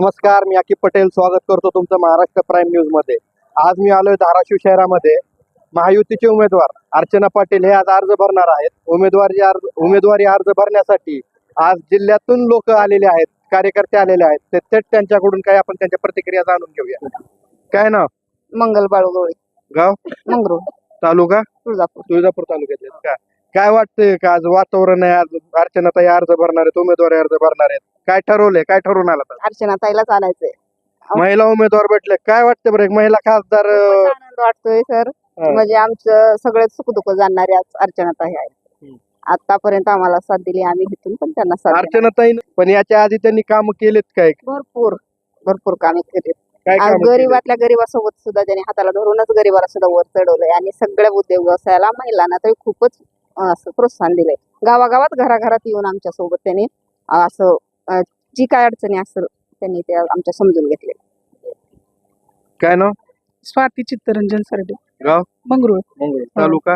नमस्कार मी अकिब पटेल. स्वागत करतो तुमचं महाराष्ट्र प्राईम न्यूजमध्ये. आज मी आलोय धाराशिव शहरामध्ये. महायुतीचे उमेदवार अर्चना पाटील हे आज अर्ज भरणार आहेत. उमेदवारी अर्ज उमेदवारी अर्ज भरण्यासाठी आज जिल्ह्यातून लोक आलेले आहेत कार्यकर्ते आलेले आहेत. ते थेट त्यांच्याकडून काय आपण त्यांच्या प्रतिक्रिया जाणून घेऊया. काय ना मंगल बाळूगोळी. गाव? मंगरूळ. तालुका? तुळजापूर. तुळजापूर तालुक्यातले आहेत का? काय वाटतंय का आज वातावरण आहे? आज अर्चनाताई अर्ज भरणार आहेत उमेदवारी अर्ज भरणार आहेत. काय ठरवलंय काय ठरवून आला आता? अर्चना ताईला चालायचंय महिला उमेदवार भेटले काय वाटतं बरं एक महिला खासदार अं, खूपच आनंद वाटतोय सर हा. म्हणजे आमचं सगळेच सुखदुःख जाणणारे आज अर्चना ताई हम्म. आतापर्यंत आम्हाला साथ दिली आम्ही इथून पण त्यांना साथ दिली. अर्चनाताई पण याच्या आधी त्यांनी काम केलेत काय भरपूर भरपूर कामे केली काय आज कामं केलेत? गरीबातल्या गरीबासोबत सुद्धा त्यांनी हाताला धरूनच गरीबाला सुद्धा वर चढवलंय आणि सगळ्या उद्योग व्यवसायाला महिलांना तरी खूपच अं, असं प्रोत्साहन दिलंय गावागावात घराघरात येऊन आमच्यासोबत त्यांनी अं, असं जी काय अडचणी असेल त्यांनी ते आमच्या समजून घेतले. काय ना स्वाती चित्तरंजन सरडे. गाव? मंगरूळ. तालुका?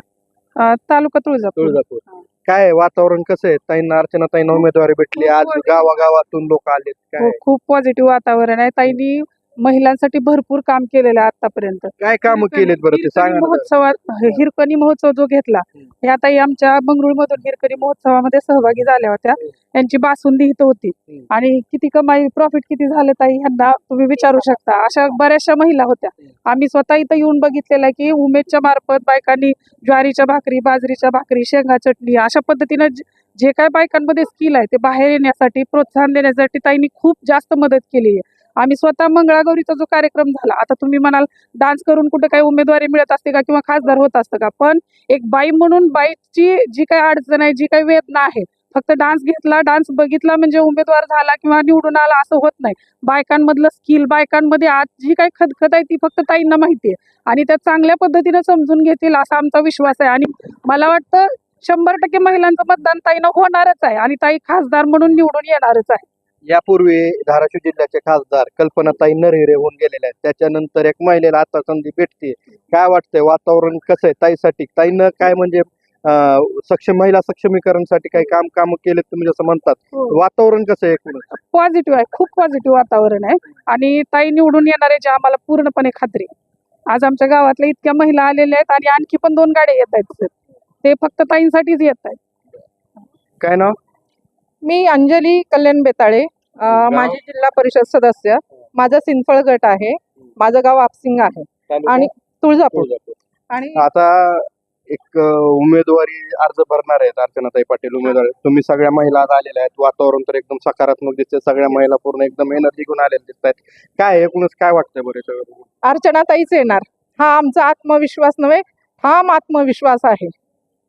अं, तालुका तुळजापूर. तुळजापूर. काय वातावरण कसं आहे? ताईंना अर्चनाताईंना उमेदवारी भेटली. आज गावागावातून लोक आलेत. हो, काय खूप पॉझिटिव्ह वातावरण आहे. ताईंनी महिलांसाठी भरपूर काम केलेलं आहे आतापर्यंत. काय काम केलेत बरं ते? हिरकणी सांगा ना जरा. महोत्सवात हिरकणी महोत्सव जो घेतला. हे आता आमच्या मंगरूळ मधून हिरकणी महोत्सवामध्ये सहभागी झाल्या होत्या. यांची बासुंदी इथं होती. हम्म. आणि किती कमाई प्रॉफिट किती झाले ताई ह्यांना तुम्ही विचारू शकता. अशा बऱ्याचशा महिला होत्या. आम्ही स्वतः इथं येऊन बघितलेलं आहे की उमेदच्या मार्फत बायकांनी ज्वारीच्या भाकरी बाजरीच्या भाकरी शेंगा चटणी अशा पद्धतीनं जे- जे काय बायकांमध्ये स्किल आहे ते बाहेर येण्यासाठी प्रोत्साहन देण्यासाठी ताईंनी खूप जास्त मदत केली आहे. आम्ही स्वतः मंगळागौरीचा जो कार्यक्रम झाला आता तुम्ही म्हणाल डान्स करून कुठे काही उमेदवारी मिळत असते का किंवा खासदार होत असतं का? पण एक बाई म्हणून बाईची जी काही अडचण आहे जी काही वेदना आहे फक्त डान्स घेतला डान्स बघितला म्हणजे उमेदवार झाला किंवा निवडून आला असं होत नाही. बायकांमधलं स्किल बायकांमध्ये आज जी काही खदखद आहे ती फक्त ताईंना माहिती आहे. आणि त्या चांगल्या पद्धतीनं समजून घेतील असा आमचा विश्वास आहे. आणि मला वाटतं शंभर टक्के महिलांचं मतदान ताईनं होणारच आहे आणि ताई खासदार म्हणून निवडून येणारच आहे. यापूर्वी धाराशिव जिल्ह्याचे खासदार कल्पनाताई नरहिरे होऊन गेलेले आहेत. त्याच्यानंतर एक महिलेला आता संधी भेटते. काय वाटतंय? वातावरण कसं आहे ताईसाठी? ताईनं काय म्हणजे सक्षम महिला सक्षमीकरणसाठी काही काम काम केलेत तुम्ही जसं म्हणतात. वातावरण कसं आहे पॉझिटिव्ह आहे. खूप पॉझिटिव्ह वातावरण आहे. आणि ताई निवडून येणाऱ्याची आम्हाला पूर्णपणे खात्री आज आमच्या गावातल्या इतक्या महिला आलेल्या आहेत आणि आणखी पण दोन गाड्या येत आहेत. ते फक्त ताईंसाठीच येत आहेत. काय नाव? मी अंजली कल्याण बेताळे. माझी जिल्हा परिषद सदस्य. माझा सिंफळ गट आहे. माझं गाव आपसिंग आहे. आणि तुळजापूर. आणि आता एक उमेदवारी अर्ज भरणार आहेत अर्चनाताई पाटील उमेदवार. तुम्ही सगळ्या महिला आज आलेल्या आहेत. वातावरण तर एकदम सकारात्मक दिसते सगळ्या महिला पूर्ण एकदम एनर्जी घेऊन आलेल्या दिसत आहेत काय एकूणच काय वाटतंय बरं? अर्चनाताईच येणार. हा आमचा आत्मविश्वास नव्हे ठाम आत्मविश्वास आहे.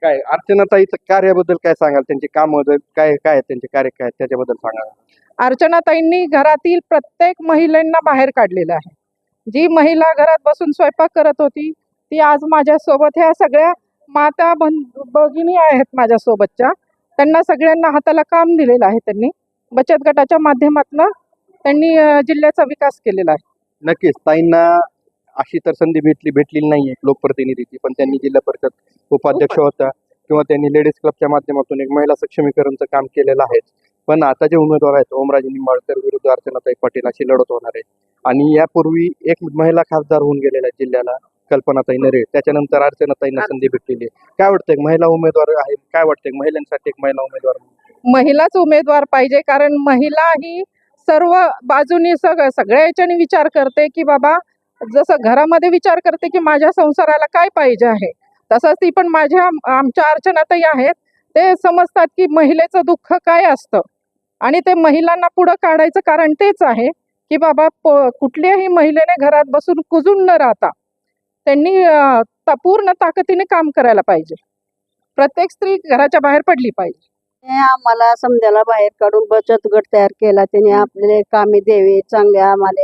काय अर्चनाताईचं कार्याबद्दल काय सांगाल? त्यांची कामं काय काय त्यांचे कार्य काय त्याच्याबद्दल सांगा अर्चनाताईंनी घरातील प्रत्येक महिलांना बाहेर काढलेलं आहे. जी महिला घरात बसून स्वयंपाक करत होती ती आज माझ्यासोबत ह्या सगळ्या माता बन भगिनी आहेत माझ्यासोबतच्या. त्यांना सगळ्यांना हाताला काम दिलेलं आहे त्यांनी. बचत गटाच्या माध्यमातून त्यांनी जिल्ह्याचा विकास केलेला आहे. नक्कीच. ताईंना अशी तर संधी भेटली भेटलेली नाहीये लोकप्रतिनिधीची. पण त्यांनी जिल्हा परिषद उपाध्यक्ष होता किंवा त्यांनी लेडीज क्लबच्या माध्यमातून एक महिला सक्षमीकरणचं काम केलेलं आहे. पण आता जे उमेदवार आहेत ओमराजे निंबाळकर विरुद्ध अर्चनाताई पाटील अशी लढत होणार आहे. आणि यापूर्वी एक महिला खासदार होऊन आहेत जिल्ह्याला कल्पनाताई नरे. त्याच्यानंतर अर्चनाताईंना संधी भेटलेली आहे. काय वाटतं एक महिला उमेदवार आहे काय वाटतं एक महिलांसाठी एक महिला उमेदवार महिलाच उमेदवार पाहिजे कारण महिला ही सर्व बाजूनी सग सगळ्या याच्याने विचार करते की बाबा जसं घरामध्ये विचार करते की माझ्या संसाराला काय पाहिजे आहे तसंच ती पण माझ्या आमच्या अर्चनातही आहेत. ते समजतात की महिलेचं दुःख काय असतं आणि ते महिलांना पुढं काढायचं कारण तेच आहे की बाबा प- कुठल्याही महिलेने घरात बसून कुजून न राहता त्यांनी पूर्ण ताकदीने काम करायला पाहिजे. प्रत्येक स्त्री घराच्या बाहेर पडली पाहिजे. आम्हाला समजायला बाहेर काढून बचत गट तयार केला. त्याने आपले कामे द्यावे चांगले आम्हाला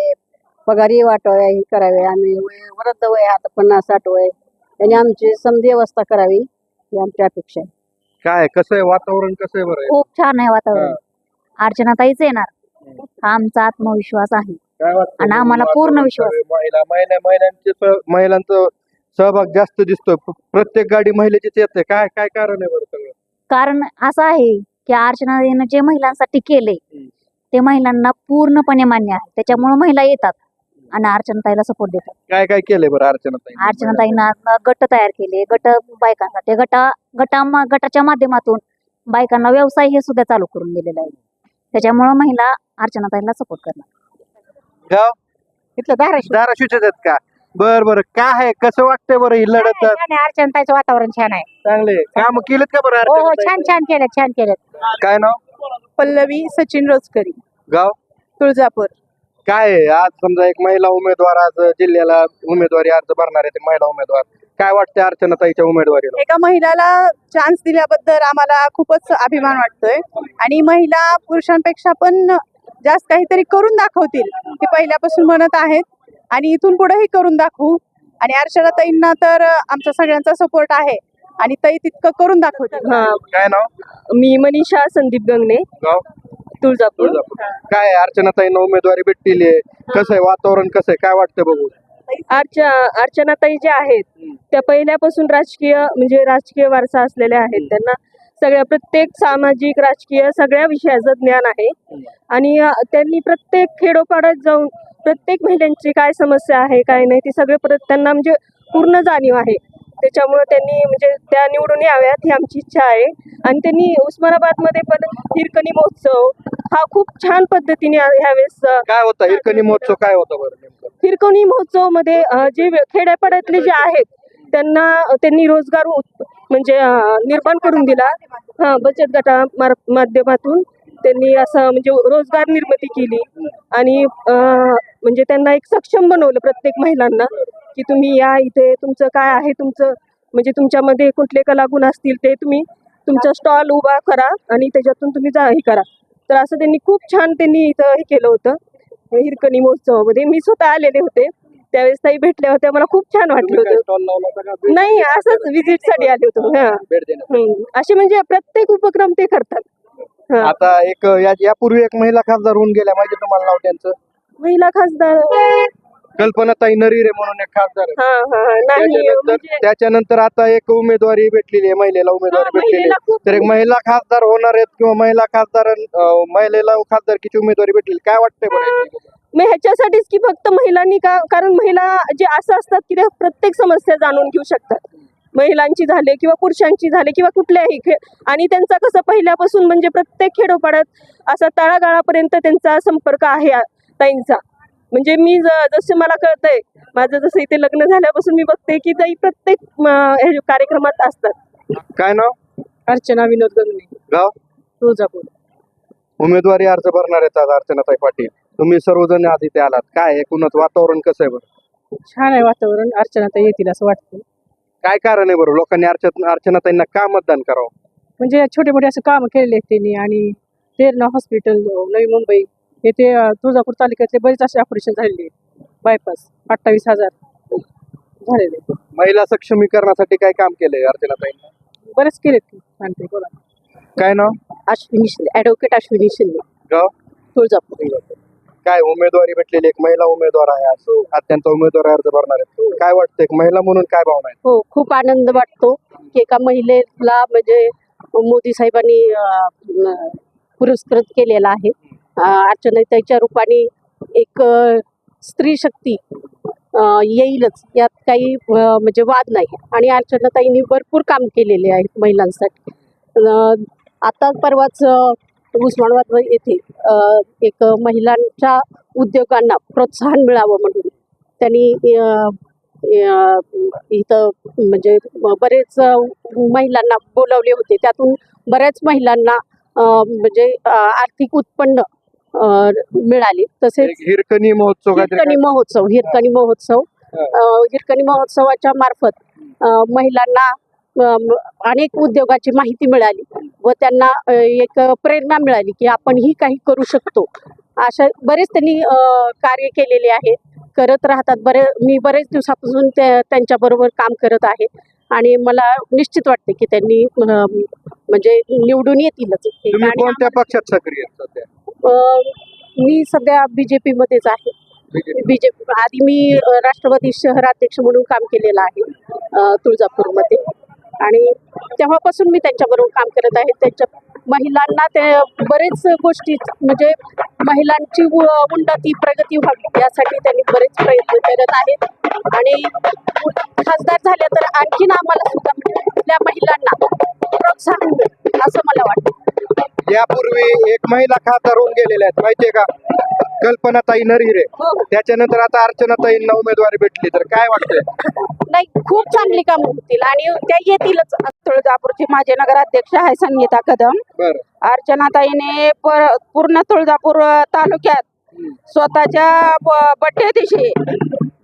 पगारी वाटावे हे करावे. आम्ही वय- वृद्ध वय आता पन्नास साठ वय. त्याने आमची समधी व्यवस्था करावी ही आमची अपेक्षा आहे. काय कसं आहे? वातावरण कसं आहे बरं? खूप छान आहे वातावरण. अर्चनाताईच येणार. हा आमचा आत्मविश्वास आहे. काय वाटतं आणि आम्हाला पूर्ण विश्वास. महिला महिला महिलांचे सह- महिलांचं सहभाग जास्त दिसतोय. प्रत्येक गाडी महिलेचीच येते. काय काय कारण आहे बरं सगळं? कारण असं आहे की अर्चनाताईनं जे महिलांसाठी केले हम्म. ते महिलांना पूर्णपणे मान्य आहे. त्याच्यामुळे महिला येतात. आणि अर्चनाताईला सपोर्ट देतात काय काय केलंय बरं अर्चना अर्चनाताईंना गट तयार केले गट बायकांसाठी गटा गटा गटाच्या माध्यमातून बायकांना व्यवसाय हे सुद्धा चालू करून दिलेला आहे. त्याच्यामुळं महिला अर्चनाताईंना सपोर्ट करणार. गाव? इथलं धाराशिव. आहेत का? बर बर. काय आहे? कसं वाटतंय बरं ही लढत? अर्चनताईचं वातावरण छान आहे. चांगले. काम केलेत का बरं हो हो? छान छान केलं छान केलं काय नाव? पल्लवी सचिन रोजकरी. गाव? तुळजापूर. काय आहे? आज समजा एक महिला उमेदवार आज जिल्ह्याला उमेदवारी अर्ज भरणार आहे महिला उमेदवार. काय वाटतंय अर्चनाताईच्या उमेदवारीला? एका महिलाला चान्स दिल्याबद्दल आम्हाला खूपच अभिमान वाटतोय. आणि महिला पुरुषांपेक्षा पण जास्त काहीतरी करून दाखवतील ते पहिल्यापासून म्हणत आहेत. आणि इथून पुढेही करून दाखवू. आणि अर्चनाताईंना तर आमचा सगळ्यांचा सपोर्ट आहे. आणि ताई तितकं करून दाखवतील. काय नाव? मी मनीषा संदीप गंगणे. गाव? तुळजापूर. तुळजापूर. काय? अर्चनाताईंना उमेदवारी भेटलेली आहे. कसं आहे वातावरण कसं आहे? काय वाटतं बघू? अर्चा अर्चनाताई ज्या आहेत त्या पहिल्यापासून राजकीय म्हणजे राजकीय वारसा असलेल्या आहेत. त्यांना सगळ्या प्रत्येक सामाजिक राजकीय सगळ्या विषयाचं ज्ञान आहे. आणि अ, त्यांनी प्रत्येक खेडोपाड्यात जाऊन प्रत्येक महिलांची काय समस्या आहे काय नाही ती सगळे परत त्यांना म्हणजे पूर्ण जाणीव आहे. त्याच्यामुळं त्यांनी म्हणजे त्या निवडून याव्यात ही आमची इच्छा आहे. आणि त्यांनी उस्मानाबादमध्ये पण हिरकणी महोत्सव हा खूप छान पद्धतीने ह्यावेळेस काय होतं? हिरकणी महोत्सव काय होता बरं नेमकं? हिरकणी महोत्सवमध्ये अ, जे खेड्यापाड्यातले जे आहेत त्यांना त्यांनी रोजगार म्हणजे निर्माण करून दिला. हा बचत गटा माध्यमातून त्यांनी असं म्हणजे रोजगार निर्मिती केली आणि म्हणजे त्यांना एक सक्षम बनवलं प्रत्येक महिलांना की तुम्ही या इथे तुमचं काय आहे तुमचं म्हणजे तुमच्यामध्ये कुठले कलागुण असतील ते तुम्ही तुमचा स्टॉल उभा करा आणि त्याच्यातून तुम्ही जा हे करा. तर असं त्यांनी खूप छान त्यांनी इथं हे केलं होतं हिरकणी महोत्सवामध्ये. मी स्वतः आलेले होते. त्यावेळेस ताई भेटल्या होत्या. मला खूप छान वाटलं होतं. नाही असंच विजिटसाठी आले होतो. हा. असे म्हणजे प्रत्येक उपक्रम ते करतात. आता एक या यापूर्वी एक महिला खासदार होऊन गेल्या. माहिती तुम्हाला नाव त्यांचं? महिला खासदार कल्पनाताई नरीरे म्हणून एक खासदार आहे. हा हा हा. नाही त्याच्यानंतर म्हणजे त्याच्यानंतर आता एक उमेदवारी भेटलेली आहे महिलेला उमेदवारी भेटलेली महिलेला आहे खूप- तर एक महिला खासदार होणार आहेत किंवा महिला खासदार अं, महिलेला खासदारकीची उमेदवारी भेटलेली काय वाटतंय बरं मग ह्याच्यासाठीच की फक्त महिलांनी का कारण महिला जे असं असतात की ते प्रत्येक समस्या जाणून घेऊ शकतात. महिलांची झाले किंवा पुरुषांची झाले किंवा कुठल्याही खे आणि त्यांचा कसं पहिल्यापासून म्हणजे प्रत्येक खेडोपाड्यात असा तळागाळापर्यंत त्यांचा संपर्क आहे आ- ताईंचा. म्हणजे मी ज- जसं मला कळतंय माझं जसं इथे लग्न झाल्यापासून मी बघते की ताई प्रत्येक म, हे कार्यक्रमात असतात. काय नाव? अर्चना विनोद गंगणे. गाव? तुळजापूर. उमेदवारी अर्ज भरणार आहेत आज अर्चनाताई पाटील. तुम्ही सर्वजण आज इथे आलात. काय एकूणच वातावरण कसं आहे बरं? छान आहे वातावरण. अर्चनाताई येतील असं वाटतं. काय कारण आहे बरं? लोकांनी अर्चना अर्चनाताईंना का मतदान करावं? म्हणजे छोटे मोठे असं काम केलेले आहेत त्यांनी आणि तेरणा हॉस्पिटल नवी मुंबई येथे तुळजापूर तालुक्यातले बरेच असे ऑपरेशन झालेले बायपास अठ्ठावीस हजार झालेले. महिला सक्षमीकरणासाठी काय काम केलंय अर्चनाताईंनी बरेच केलेत बोला. काय नाव? अश्विनी शिंदे ॲडव्होकेट अश्विनी शिंदे. गाव? तुळजापूर. काय उमेदवारी भेटलेली एक महिला उमेदवार आहे आज. त्यांचा उमेदवारी अर्ज भरणार आहे काय वाटतं एक महिला म्हणून काय भावना आहे? हो खूप आनंद वाटतो की एका महिलेला म्हणजे मोदी साहेबांनी अं, पुरस्कृत केलेला आहे. अर्चनाताईच्या रूपाने एक स्त्री शक्ती येईलच. यात काही म्हणजे वाद नाही. आणि अर्चनाताईंनी भरपूर काम केलेले आहेत महिलांसाठी. आता परवाच उस्मानाबाद येथे एक महिलांच्या उद्योगांना प्रोत्साहन मिळावं म्हणून त्यांनी इथं म्हणजे बरेच महिलांना बोलवले होते. त्यातून बऱ्याच महिलांना म्हणजे आर्थिक उत्पन्न मिळाले. तसेच हिरकणी महोत्सव हिरकणी महोत्सव हिरकणी महोत्सव. हा. हिरकणी महोत्सवाच्या मार्फत महिलांना अनेक उद्योगाची माहिती मिळाली व त्यांना एक प्रेरणा मिळाली की आपणही काही करू शकतो. अशा बरेच त्यांनी कार्य केलेले आहे करत राहतात. बरे मी बरेच दिवसापासून ते त्यांच्याबरोबर काम करत आहे. आणि मला निश्चित वाटते की त्यांनी म्हणजे निवडून येतीलच. कोणत्या पक्षात सक्रिय मी सध्या बी जे पीमध्येच आहे. BJP. बी जे पी आधी मी राष्ट्रवादी शहराध्यक्ष म्हणून काम केलेलं आहे तुळजापूरमध्ये. आणि तेव्हापासून मी त्यांच्याबरोबर काम करत आहे. त्यांच्या महिलांना ते बरेच गोष्टी म्हणजे महिलांची उन्नती प्रगती व्हावी यासाठी त्यांनी बरेच प्रयत्न करत आहेत आणि खासदार झाले तर आणखीन आम्हाला सुद्धा महिलांना प्रोत्साहन मिळेल असं मला वाटतं. यापूर्वी एक महिला खासदार होऊन गेलेल्या आहेत माहितीये का? कल्पनाताई नरहिरे. त्याच्यानंतर आता अर्चनाताईंना उमेदवारी भेटली तर काय वाटतंय? नाही खूप चांगली कामं होतील आणि त्या येतीलच. तुळजापूरची माझे नगराध्यक्ष आहे संगीता कदम. बर. अर्चनाताईने पर पूर्ण तुळजापूर तालुक्यात स्वतःच्या बड्डे दिवशी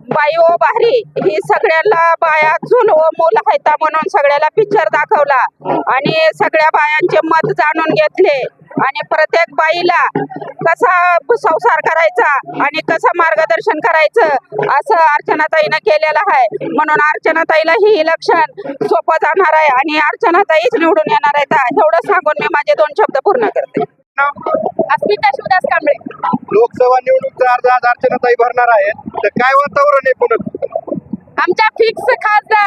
बाई ओ भारी ही सगळ्याला बाया चूल ओ मूल हायता म्हणून सगळ्याला पिक्चर दाखवला. आणि सगळ्या बायांचे मत जाणून घेतले. आणि प्रत्येक बाईला कसा संसार करायचा आणि कसं मार्गदर्शन करायचं असं अर्चनाताईनं केलेलं आहे. म्हणून अर्चनाताईला ही इलेक्शन सोपं जाणार आहे आणि अर्चनाताईच निवडून येणार आहेत. एवढं सांगून मी माझे दोन शब्द पूर्ण करते. अस्मिता शिवदास कांबळे. लोकसभा निवडणूकचा अर्ज आज अर्चनाताई भरणार आहेत. तर काय वातावरण आहे पुण्यात आमच्या फिक्स खासदार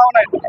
भावना आहेत